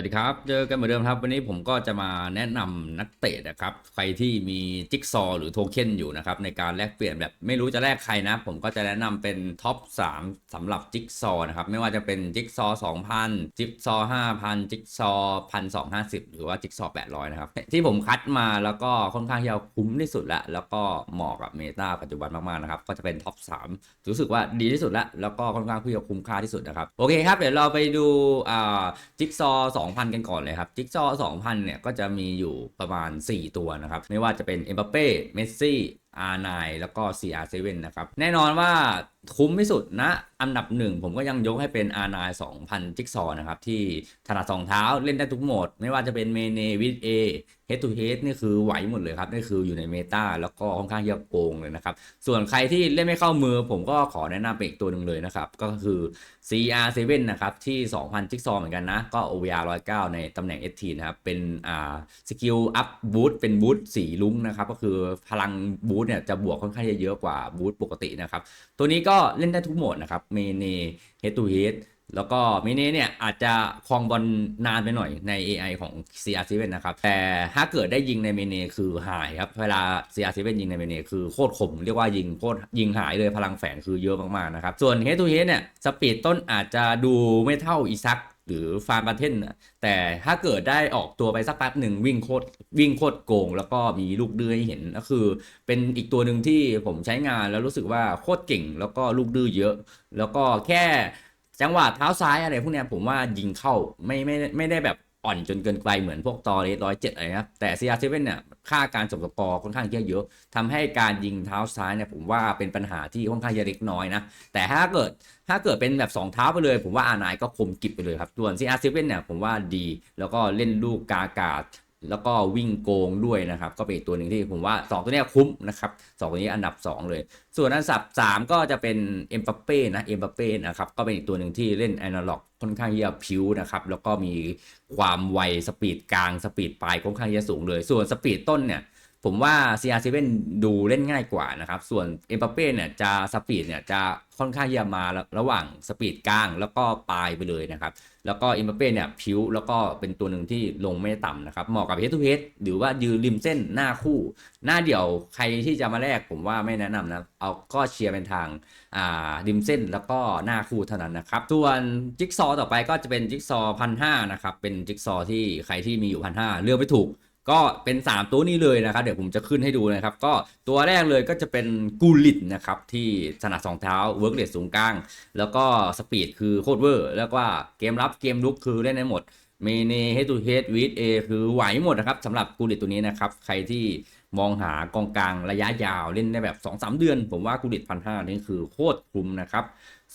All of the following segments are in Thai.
วัสดีครับ เจอกันเหมือนเดิมครับ วันนี้ผมก็จะมาแนะนำนักเตะนะครับ ใครที่มีจิ๊กซอหรือโทเค็นอยู่นะครับ ในการแลกเปลี่ยนแบบไม่รู้จะแลกใครนะ ผมก็จะแนะนำเป็นท็อป 3สำหรับจิ๊กซอนะครับ ไม่ว่าจะเป็นจิ๊กซอ2,000 จิ๊กซอ5,000 จิ๊กซอว์1,250 หรือว่าจิ๊กซอ800 นะครับ ที่ผมคัดมาแล้วก็ค่อนข้างที่จะคุ้มที่สุดล้วแล้วก็เหมาะกับเมตาปัจจุบันมากๆนะครับก็จะเป็นท็อป3รู้สึกว่าดีที่สุดล้วแล้วก็ค่อนข้างที่จะคุ้มค่าที่สุดนะครับโอเคครับเดี๋ยวเราไปดูอ่าจิ๊กซอ2,000 กันก่อนเลยครับ จิ๊กซอว์2,000 เนี่ยก็จะมีอยู่ประมาณ 4 ตัวนะครับ ไม่ว่าจะเป็นเอ็มบัปเป้ เมสซี่ R9 แล้วก็ CR7 นะครับ แน่นอนว่าคุ้มที่สุดนะอันดับหนึ่งผมก็ยังยกให้เป็น R9 2,000 จิกซอว์นะครับ ที่ถนัดสองเท้าเล่นได้ทุกโหมด ไม่ว่าจะเป็นเมเนวิดเอ head to h นี่คือไหวหมดเลยครับ นี่คืออยู่ในเมตาแล้วก็ค่อนข้างเยอะโกงเลยนะครับ ส่วนใครที่เล่นไม่เข้ามือ ผมก็ขอแนะนำเป็นอีกตัวหนึ่งเลยนะครับ ก็คือ CR7 นะครับ ที่ 2,000 จิกซอว์เหมือนกันนะ ก็ OVR 109 ในตำแหน่ง ST นะครับเป็นอ่าสกิลอัพบูทเป็นบูทสีลุ้งนะครับก็คือพลังบูทเนี่ยจะบวกค่อนข้างจะเยอะกว่าบูทปกตินะครับ ตัวนี้ก็เล่นได้ทุกโหมดนะครับเมเน head to head แล้วก็เมินิเนี่ยอาจจะครองบอลนานไปหน่อยใน AI ของ CR7 นะครับ แต่ถ้าเกิดได้ยิงในเมเนคือหายครับ เวลา CR7 ยิงในเมเนคือโคตรคมเรียกว่ายิงโคตรยิงหายเลยพลังแฝงคือเยอะมากๆนะครับ ส่วน Head to Head เนี่ยสปีดต้นอาจจะดูไม่เท่าอีซัก หรือฟาร์มบาเทนน่ะแต่ถ้าเกิดได้ออกตัวไปสักแป๊บหนึ่งวิ่งโคตรวิ่งโคตรโกง แล้วก็มีลูกดื้อให้เห็นก็คือ เป็นอีกตัวหนึ่งที่ผมใช้งานแล้วรู้สึกว่าโคตรเก่ง แล้วก็ลูกดื้อเยอะ แล้วก็แค่จังหวะเท้าซ้ายอะไรพวกเนี้ยผมว่ายิงเข้าไม่ไม่ไม่ได้แบบ อ่อนจนเกินไปเหมือนพวกตอเรสร้อยเจ็ดอะไรครับ แต่ CR7 เนี่ยค่าการจบสกอร์ค่อนข้างเยอะเยอะทำให้การยิงเท้าซ้ายเนี่ยผมว่าเป็นปัญหาที่ค่อนข้างจะเล็กน้อยนะ แต่ถ้าเกิดถ้าเกิดเป็นแบบ 2 เท้าไปเลย ผมว่าอานายก็คมกิบไปเลยครับส่วน CR7 เนี่ยผมว่าดี แล้วก็เล่นลูกกากาด แล้วก็วิ่งโกงด้วยนะครับ ก็เป็นอีกตัวหนึ่งที่ผมว่า 2 ตัวนี้คุ้มนะครับสองตัวนี้อันดับ 2 เลย ส่วนอันดับ 3 ก็จะเป็นเอ็มบัปเป้นะเอ็มบัปเป้นะครับก็เป็นอีกตัวหนึ่งที่เล่นแอนาล็อกค่อนข้างที่จะผิวนะครับแล้วก็มีความไวสปีดกลางสปีดปลายค่อนข้างที่จะสูงเลย ส่วนสปีดต้นเนี่ย ผมว่า CR7 ดูเล่นง่ายกว่านะครับ ส่วนเอ็มบัปเป้เนี่ยจะสปีดเนี่ยจะค่อนข้างที่จะมาระหว่างสปีดกลางแล้วก็ปลายไปเลยนะครับ แล้วก็เอ็มบัปเป้เนี่ยผิวแล้วก็เป็นตัวหนึ่งที่ลงไม่ต่ำนะครับ เหมาะกับเฮด t ูเฮดหรือว่ายืนริมเส้นหน้าคู่ หน้าเดี่ยวใครที่จะมาแลกผมว่าไม่แนะนำนะเอาก็เชียร์เป็นทางอ่าริมเส้นแล้วก็หน้าคู่เท่านั้นนะครับส่วนจิ๊กซอต่อไปก็จะเป็นจิ๊กซอพันห้านะครับเป็นจิ๊กซอที่ใครที่มีอยู่พันห้าเลือกไม่ถูก ก็เป็น 3 ตัวนี้เลยนะครับ เดี๋ยวผมจะขึ้นให้ดูนะครับ ก็ตัวแรกเลยก็จะเป็นกูลิตนะครับ ที่ถนัดสองเท้าเวิร์กเรทสูงกลาง แล้วก็สปีดคือโคตรเวอร์ แล้วก็เกมรับเกมลุกคือเล่นได้หมดเมเนเฮตูเฮดวิดเอคือไหวหมดนะครับสำหรับกูลิตตัวนี้นะครับ ใครที่ มองหากองกลางระยะยาวเล่นได้แบบ 2-3 เดือน ผมว่ากูดิตพันห้านี่คือโคตรคุ้มนะครับ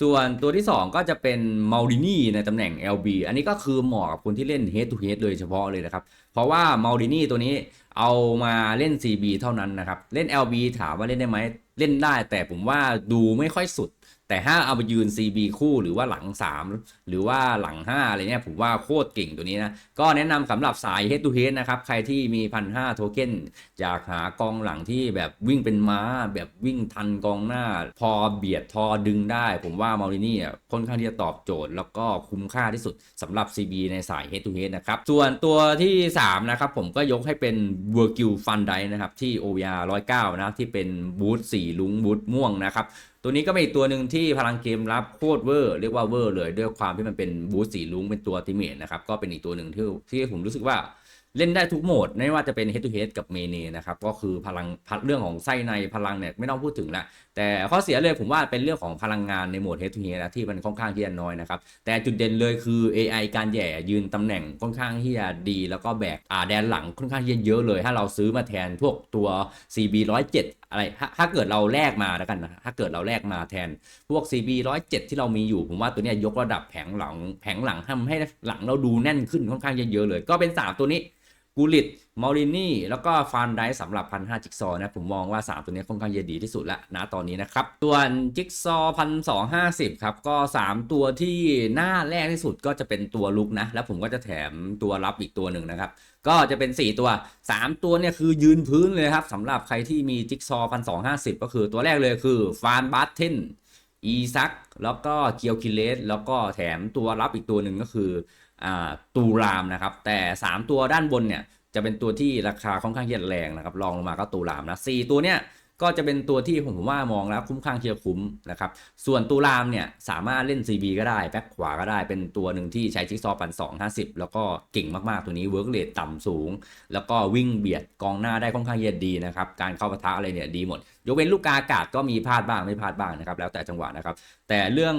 ส่วนตัวที่ 2 ก็จะเป็นมารินีในตำแหน่ง LB อันนี้ก็คือเหมาะกับคนที่เล่น Head to Head เลยเฉพาะเลยนะครับ เพราะว่ามารินีตัวนี้เอามาเล่น CB เท่านั้นนะครับ เล่น LB ถามว่าเล่นได้ไหมเล่นได้แต่ผมว่าดูไม่ค่อยสุด แต่ถ้าเอาไปยืน CB คู่หรือว่าหลัง 3 หรือว่าหลัง 5 อะไรเนี่ยผมว่าโคตรเก่งตัวนี้นะ ก็แนะนำสำหรับสาย Head to Head นะครับ ใครที่มีพันห้าโทเค็นอยากหากองหลังที่แบบวิ่งเป็นม้า แบบวิ่งทันกองหน้า พอเบียดทอดึงได้ ผมว่ามารินี่ค่อนข้างที่จะตอบโจทย์ แล้วก็คุ้มค่าที่สุดสำหรับ CB ในสาย Head to Head นะครับ ส่วนตัวที่ 3 นะครับ ผมก็ยกให้เป็นเวอร์กิลฟันไดนะครับที่ OVR 109 นะที่เป็นบูทสีลุงบูทม่วงนะครับ ตัวนี้ก็เป็นอีกตัวหนึ่งที่พลังเกมรับโคตรเวอร์เรียกว่าเวอร์เลยด้วยความที่มันเป็นบูทสีลุงเป็นตัวติเมทนะครับก็เป็นอีกตัวหนึ่งที่ที่ผมรู้สึกว่าเล่นได้ทุกโหมดไม่ว่าจะเป็น head to head กับเมเนนะครับก็คือพลังพัดเรื่องของไส้ในพลังเนี่ยไม่ต้องพูดถึงละแต่ข้อเสียเลยผมว่าเป็นเรื่องของพลังงานในโหมด head to head นะที่มันค่อนข้างที่จะน้อยนะครับแต่จุดเด่นเลยคือ AI การแย่ยืนตำแหน่งค่อนข้างที่จะดี แล้วก็แบกอ่าแดนหลังค่อนข้างที่จะเยอะเลย ถ้าเราซื้อมาแทนพวกตัว CB 107 อะไรถ้าถ้าเกิดเราแลกมาแล้วกันนะถ้าเกิดเราแลกมาแทนพวก CB 107 ที่เรามีอยู่ ผมว่าตัวนี้ยกระดับแผงหลังแผงหลังทำให้หลังเราดูแน่นขึ้นค่อนข้างเยอะๆเลย ก็เป็นสามตัวนี้กูลิตมอรินี่ แล้วก็ฟานไดสำหรับพันห้าจิกซอนะ ผมมองว่า 3 ตัวนี้ค่อนข้างจะดีที่สุดแล้วนะตอนนี้นะครับ ส่วนจิกซอพันสองห้าสิบครับ ก็ 3 ตัวที่หน้าแรกที่สุดก็จะเป็นตัวลุกนะ แล้วผมก็จะแถมตัวรับอีกตัวหนึ่งนะครับ ก็จะเป็น 4 ตัว 3 ตัวเนี่ยคือยืนพื้นเลยครับสำหรับใครที่มีจิ๊กซอพันสองห้าสิบก็คือตัวแรกเลยคือฟานบัตเทนอีซักแล้วก็เกียวคิเลสแล้วก็แถมตัวรับอีกตัวหนึ่งก็คืออตูรามนะครับ แต่ 3 ตัวด้านบนเนี่ยจะเป็นตัวที่ราคาค่อนข้างเย็นแรงนะครับรองลงมาก็ตูรามนะสตัวเนี่ย ก็จะเป็นตัวที่ผมว่ามองแล้วคุ้มค่างเทียคุ้มนะครับ ส่วนตูรามเนี่ยสามารถเล่น CB ก็ได้แบ็คขวาก็ได้เป็นตัวหนึ่งที่ใช้จิ๊กซอว์ปันสองห้าสิบแล้วก็เก่งมากๆตัวนี้เวิร์กเรทต่ำสูง แล้วก็วิ่งเบียดกองหน้าได้ค่อนข้างเยียดดีนะครับ การเข้าปะทะอะไรเนี่ยดีหมด ยกเว้นลูกกาอากาศก็มีพลาดบ้างไม่พลาดบ้างนะครับแล้วแต่จังหวะนะครับ แต่เรื่อง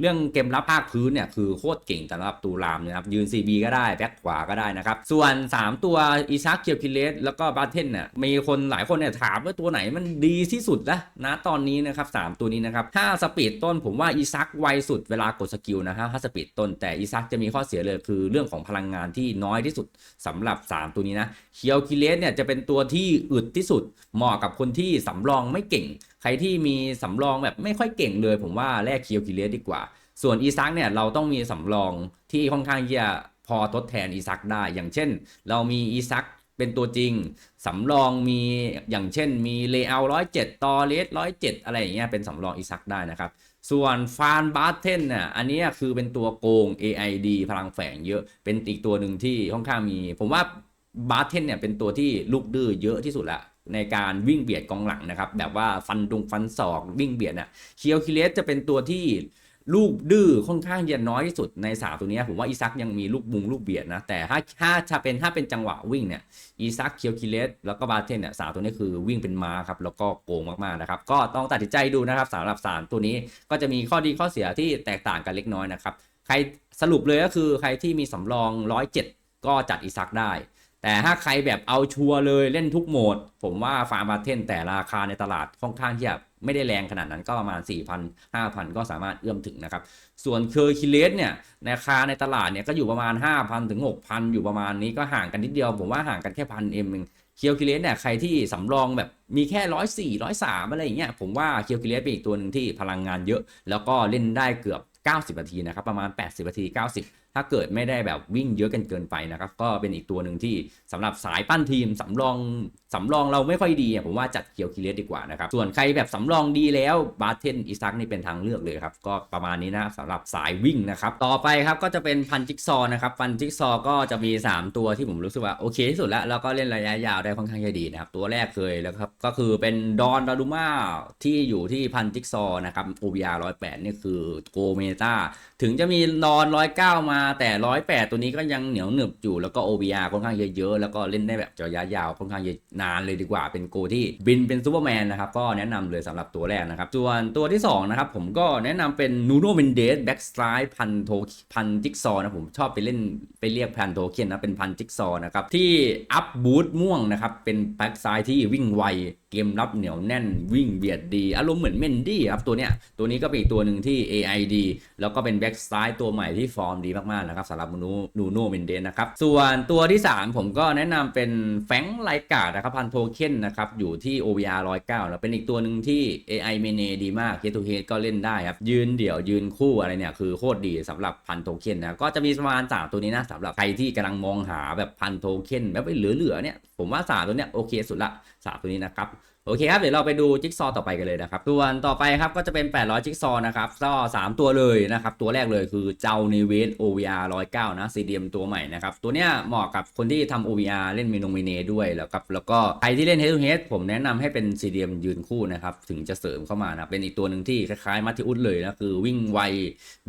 เรื่องเกมรับภาคพื้นเนี่ยคือโคตรเก่งสำหรับตูรามนะครับยืน CB ก็ได้แบ็คขวาก็ได้นะครับส่วน 3 ตัวอีซักเคียวคิเลสแล้วก็บาเทนเนี่ยมีคนหลายคนเนี่ยถามว่าตัวไหนมันดีที่สุดนะนะตอนนี้นะครับสามตัวนี้นะครับถ้าสปีดต้นผมว่าอีซักไวสุดเวลากดสกิลนะฮะถ้าสปีดต้นแต่อีซักจะมีข้อเสียเลยคือเรื่องของพลังงานที่น้อยที่สุดสำหรับ 3 ตัวนี้นะเคียวคิเลสเนี่ยจะเป็นตัวที่อึดที่สุดเหมาะกับคนที่สำรองไม่เก่ง ใครที่มีสำรองแบบไม่ค่อยเก่งเลย ผมว่าแลกเคียวคิเลสดีกว่า ส่วนอีซักเนี่ยเราต้องมีสำรองที่ค่อนข้างที่จะพอทดแทนอีซักได้ อย่างเช่น เรามีอีซักเป็นตัวจริง สำรองมีอย่างเช่นมีเลเยอร์ร้อยเจ็ดตอเลสร้อยเจ็ดอะไรอย่างเงี้ยเป็นสำรองอีซักได้นะครับ ส่วนฟานบาร์เทนเนี่ยอันนี้คือเป็นตัวโกง AID พลังแฝงเยอะเป็นอีกตัวหนึ่งที่ค่อนข้างมี ผมว่าบาร์เทนเนี่ยเป็นตัวที่ลูกดื้อเยอะที่สุดละ ในการวิ่งเบียดกองหลังนะครับ แบบว่าฟันดุงฟันศอกวิ่งเบียดน่ะเคียวคิเลสจะเป็นตัวที่ลูกดื้อค่อนข้างจะน้อยที่สุดในสามตัวนี้ผมว่าอีซักยังมีลูกบุงลูกเบียดนะ แต่ถ้าถ้าเป็นถ้าเป็นจังหวะวิ่งเนี่ยอีซักเคียวคิเลสแล้วก็บาเทนเนี่ยสามตัวนี้คือวิ่งเป็นม้าครับแล้วก็โกงมากๆนะครับ ก็ต้องตัดสินใจดูนะครับสำหรับสามตัวนี้ก็จะมีข้อดีข้อเสียที่แตกต่างกันเล็กน้อยนะครับใครสรุปเลยก็คือใครที่มีสำรอง 107 ก็จัดอีซักได้ แต่ถ้าใครแบบเอาชัวร์เลยเล่นทุกโหมด ผมว่าฟาร์มบาเทนแต่ราคาในตลาดค่อนข้างที่จะไม่ได้แรงขนาดนั้นก็ประมาณ 4,000 5,000 ก็สามารถเอื้อมถึงนะครับ ส่วนเคอร์คิเลสเนี่ยราคาในตลาดเนี่ยก็อยู่ประมาณ 5,000 ถึง 6,000 อยู่ประมาณนี้ก็ห่างกันนิดเดียว ผมว่าห่างกันแค่พันเอ็มเองเคียวคิเลสเนี่ยใครที่สำรองแบบมีแค่ร้อยสี่ร้อยสามอะไรอย่างเงี้ยผมว่าเคียวคิเลสเป็นอีกตัวหนึ่งที่พลังงานเยอะ แล้วก็เล่นได้เกือบ 90 นาทีนะครับประมาณ 80 นาที 90 ถ้าเกิดไม่ได้แบบวิ่งเยอะกันเกินไปนะครับ ก็เป็นอีกตัวหนึ่งที่สำหรับสายปั้นทีมสำรองสำรองเราไม่ค่อยดีผมว่าจัดเคียวคิเลสดีกว่านะครับ ส่วนใครแบบสำรองดีแล้วบาเทนอิซักนี่เป็นทางเลือกเลยครับ ก็ประมาณนี้นะสำหรับสายวิ่งนะครับ ต่อไปครับก็จะเป็นพันจิกซอว์นะครับพันจิกซอว์ก็จะมี 3 ตัวที่ผมรู้สึกว่าโอเคที่สุดแล้วแล้วก็เล่นระยะยาวได้ค่อนข้างจะดีนะครับ ตัวแรกเคยแล้วครับก็คือเป็นดอนดารุมาที่อยู่ที่พันจิกซอว์นะครับ OBR 108นี่คือโกเมตาถึงจะมีนอนร้อยเก้ามาแต่ร้อยแปดตัวนี้ก็ยังเหนียวหนึบอยู่แล้วก็ OBR ค่อนข้างเยอะๆ แล้วก็เล่นได้แบบระยะยาวค่อนข้างนานเลยดีกว่าเป็นโกที่บินเป็นซูเปอร์แมนนะครับก็แนะนำเลยสำหรับตัวแรกนะครับ ส่วนตัวที่2นะครับผมก็แนะนำเป็นนูโนเมนเดสแบ็กสไลด์พันโทพันจิ๊กซอนะผมชอบไปเล่นไปเรียกพันโทเคียนนะเป็นพันจิ๊กซอนะครับที่อัพบูทม่วงนะครับเป็นแบ็กซ้ายที่วิ่งไวเกมรับเหนียวแน่นวิ่งเบียดดี อารมณ์เหมือนเมนดี้ครับตัวเนี้ยตัวนี้ก็เป็นอีกตัวหนึ่งที่ AID แล้วก็เป็นแบ็กซ้ายตัวใหม่ที่ฟอร์มดีมากๆนะครับสำหรับนูนูโนเมนเดนนะครับ ส่วนตัวที่ 3 ผมก็แนะนำเป็นแฟงไลกาดนะครับพันโทเค็นนะครับ อยู่ที่ OVR 109 แล้วเป็นอีกตัวหนึ่งที่ AI เมเนดีมากเฮ d ทูเฮดก็เล่นได้ครับ ยืนเดี่ยวยืนคู่อะไรเนี่ย คือโคตรดีสำหรับพันโทเค็นนะ ก็จะมีประมาณสามตัวนี้นะสำหรับใครที่กำลังมองหาแบบพันโทเค็นแบบเหลือๆเนี่ยผมว่าสามตัวเนี้ยโอเคสุดละสามตัวนี้นะครับ โอเคครับ เดี๋ยวเราไปดูจิ๊กซอว์ต่อไปกันเลยนะครับส่วนต่อไปครับก็จะเป็น 800 จิ๊กซอว์นะครับก็3 ตัวเลยนะครับ ตัวแรกเลยคือเจ้าเนเวส OVR 109 นะ CDM ตัวใหม่นะครับ ตัวเนี้ยเหมาะกับคนที่ทำ OVR เล่นเมนงเมเนด้วยแล้วครับ แล้วก็ใครที่เล่น Head to Head ผมแนะนำให้เป็น CDM ยืนคู่นะครับ ถึงจะเสริมเข้ามานะ เป็นอีกตัวหนึ่งที่คล้ายๆมัติอุสเลยนะ คือวิ่งไว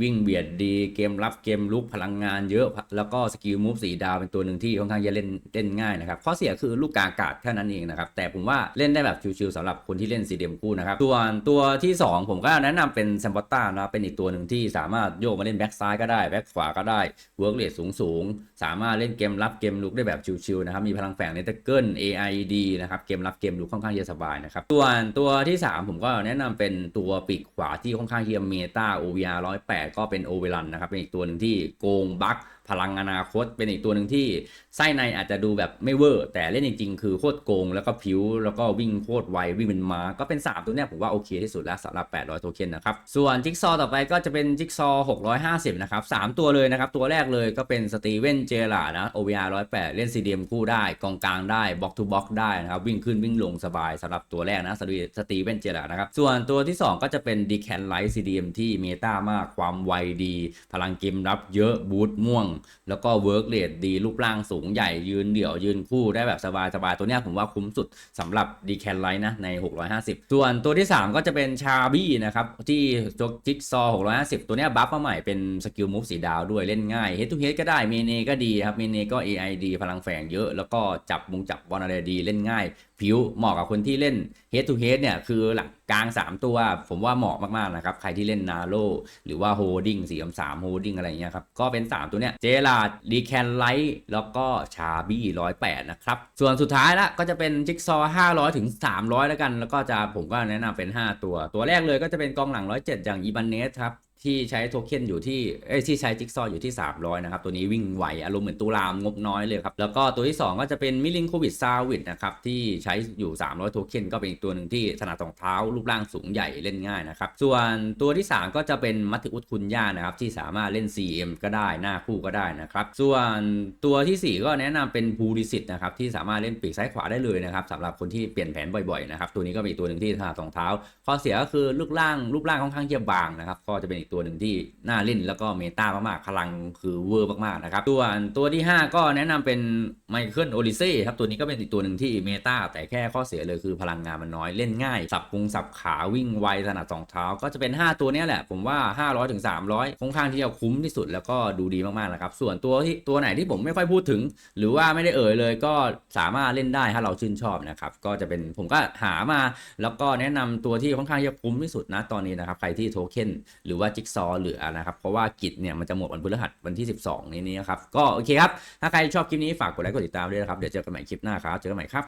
วิ่งเบียดดี เกมรับเกมลุกพลังงานเยอะ แล้วก็สกิลมูฟสีดาวเป็นตัวหนึ่งที่ค่อนข้างจะเล่นเล่นง่ายนะครับ ข้อเสียคือลูกกาอากาศแค่นั้นเองนะครับ แต่ผมว่าเล่นได้แบบชิวๆสำหรับคนที่เล่นซีเดียมคู่นะครับ ส่วนตัวที่ 2 ผมก็แนะนำเป็นแซมบอตต้านะเป็นอีกตัวหนึ่งที่สามารถโยกมาเล่นแบ็กซ้ายก็ได้แบ็กขวาก็ได้เวิร์กเรทสูงๆ สามารถเล่นเกมรับเกมลุกได้แบบชิวๆนะครับมีพลังแฝงในตะเกิล AID นะครับเกมรับเกมลุกค่อนข้างจะสบายนะครับส่วนตัวที่ 3 ผมก็แนะนำเป็นตัวปีกขวาที่ค่อนข้างเฮียมเมตา OVR 108 ก็เป็นโอเวลันนะครับเป็นอีกตัวหนึ่งที่โกงบัค พลังอนาคตเป็นอีกตัวหนึ่งที่ไส้ในอาจจะดูแบบไม่เวอร์ แต่เล่นจริงๆ คือโคตรโกง แล้วก็ผิว แล้วก็วิ่งโคตรไว วิ่งเป็นม้า ก็เป็น 3 ตัวเนี้ยผมว่าโอเคที่สุดแล้วสำหรับ 800 โทเค็นนะครับ ส่วนจิ๊กซอว์ต่อไปก็จะเป็นจิ๊กซอว์650 นะครับ 3 ตัวเลยนะครับ ตัวแรกเลยก็เป็นสตีเวนเจล่านะ OVR 108เล่น CDM คู่ได้กองกลางได้บล็อกทูบล็อกได้นะครับวิ่งขึ้นวิ่งลงสบายสำหรับตัวแรกนะสตีสตีเวนเจล่านะครับส่วนตัวที่ 2 ก็จะเป็นดีแคนไลท์ CDM ที่เมตามากความไวดี พลังเกมรับเยอะบูทม่วงแล้วก็เวิร์กเรทดีรูปร่างสูงใหญ่ยืนเดี่ยวยืนคู่ได้แบบสบายๆ ตัวเนี้ยผมว่าคุ้มสุดสำหรับดีแคนไลท์นะใน 650 ส่วนตัวที่ 3 ก็จะเป็นชาบี้นะครับ ที่จกจิ๊กซอ650 ตัวเนี้ยบัฟมาใหม่เป็นสกิลมูฟสีดาวด้วยเล่นง่ายเฮดทูเฮดก็ได้เมเนก็ดีครับเมเนก็ AI ดีพลังแฝงเยอะ แล้วก็จับมุงจับบอลอะไรดีเล่นง่าย ผิวเหมาะกับคนที่เล่น Head to Head เนี่ยคือหลัก กลาง 3 ตัวผมว่าเหมาะมากๆนะครับ ใครที่เล่นนาโลหรือว่า Holding 4 3 Holding อะไรอย่างเงี้ยครับ ก็เป็น 3 ตัวเนี้ยเจลาดดีแคนไลท์แล้วก็ชาบี้ร้อยแปดนะครับ ส่วนสุดท้ายละก็จะเป็นจิ๊กซอห้าร้อยถึงสามร้อยแล้วกัน แล้วก็จะผมก็แนะนำเป็น 5 ตัว ตัวแรกเลยก็จะเป็นกองหลังร้อยเจ็ดอย่างอีบันเนสครับ ที่ใช้โทเค็นอยู่ที่เอ้ที่ใช้จิ๊กซออยู่ที่ 300 นะครับ ตัวนี้วิ่งไหวอารมณ์เหมือนตุลามงบน้อยเลยครับ แล้วก็ตัวที่ 2 ก็จะเป็นมิลินโควิดซาวิดนะครับที่ใช้อยู่ 300 โทเค็นก็เป็นอีกตัวหนึ่งที่ถนัดสองเท้า รูปร่างสูงใหญ่เล่นง่ายนะครับ ส่วนตัวที่ 3 ก็จะเป็นมัตติอุตคุณย่านะครับที่สามารถเล่น CM ก็ได้หน้าคู่ก็ได้นะครับส่วนตัวทีสี่4 ก็แนะนำเป็นบูริสิตนะครับที่สามารถเล่นปีกซ้ายขวาได้เลยนะครับสำหรับคนที่เปลี่ยนแผนบ่อยๆนะครับตัวนี้ก็เป็นอีกตัวหนึ่งที่ถนัดสองเท้าข้อเสียก็คือรูปร่างรูปร่างค่อนข้างที่จะบางนะครับก็จะเป็นอีกตัวหนึ่งที่น่าเล่นแล้วก็เมตามากๆพลังคือเวอร์มากๆนะครับส่วนตัวที่ 5 ก็แนะนำเป็นไมเคิลโอลิเซ่ครับตัวนี้ก็เป็นอีกตัวหนึ่งที่เมตาแต่แค่ข้อเสียเลยคือพลังงานมันน้อยเล่นง่าย สับพุงสับขาวิ่งไวถนัดสองเท้าก็จะเป็น 5 ตัวเนี้ยแหละ ผมว่า 500ถึง300ค่อนข้างที่จะคุ้มที่สุดแล้วก็ดูดีมากๆนะครับส่วนตัวที่ตัวไหนที่ผมไม่ค่อยพูดถึง หรือว่าไม่ได้เอ่ยเลยก็สามารถเล่นได้ถ้าเราชื่นชอบนะครับก็จะเป็นผมก็หามาแล้วก็แนะนำตัวที่ค่อนข้างจะคุ้มที่สุดนะตอนนี้นะครับใครที่โทเค็นหรือว่าจิกซอเหลือนะครับ เพราะว่ากิจเนี่ยมันจะหมดวันพฤหัสวันที่ 12นี้นี้นะครับ ก็โอเคครับ ถ้าใครชอบคลิปนี้ฝากกดไลค์กดติดตามด้วยนะครับ เดี๋ยวเจอกันใหม่คลิปหน้าครับ เจอกันใหม่ครับ